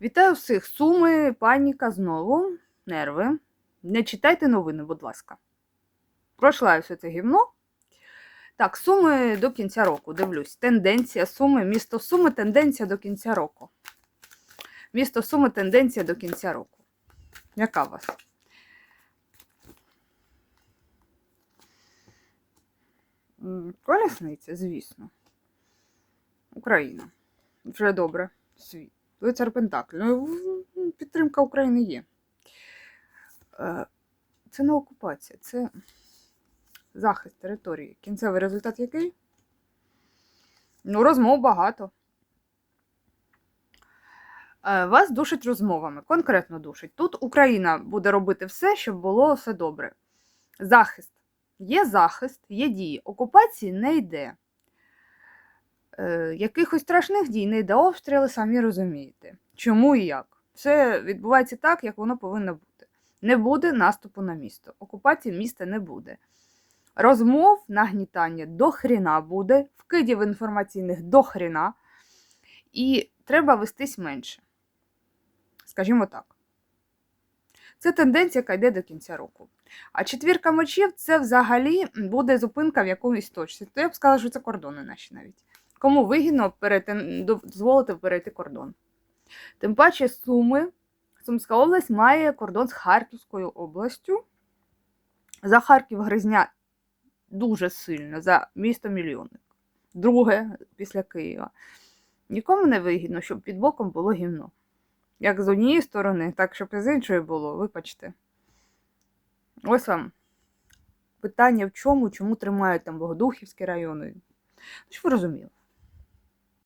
Вітаю всіх! Суми, паніка знову, нерви. Не читайте новини, будь ласка. Пройшла все це гівно. Так, суми до кінця року. Дивлюсь. Тенденція суми, місто суми, тенденція до кінця року. Місто суми, тенденція до кінця року. Яка у вас? Колісниця, звісно. Україна. Вже добре. Світ. Лицар Пентакль. Ну, підтримка України є. Е, Це не окупація, це захист території. Кінцевий результат який? Ну, розмов багато. Е, Вас душить розмовами, конкретно душить. Тут Україна буде робити все, щоб було все добре. Захист. Є захист, є дії. Окупації не йде. Е, якихось страшних дій не йде обстріли, самі розумієте. Чому і як? Все відбувається так, як воно повинно бути. Не буде наступу на місто. Окупації міста не буде. Розмов, нагнітання до хріна буде, вкидів інформаційних до хріна, і треба вестись менше. Скажімо так. Це тенденція, яка йде до кінця року. А четвірка мечів це взагалі буде зупинка в якомусь точці. То я б сказала, що це кордони наші навіть. Кому вигідно перейти, дозволити перейти кордон. Тим паче Суми, Сумська область має кордон з Харківською областю. За Харків гризня дуже сильно, за місто мільйонник. Друге після Києва. Нікому не вигідно, щоб під боком було гімно. Як з однієї сторони, так щоб і з іншої було, вибачте. Ось вам питання в чому, чому тримають там Богодухівські райони. Що ви розуміли?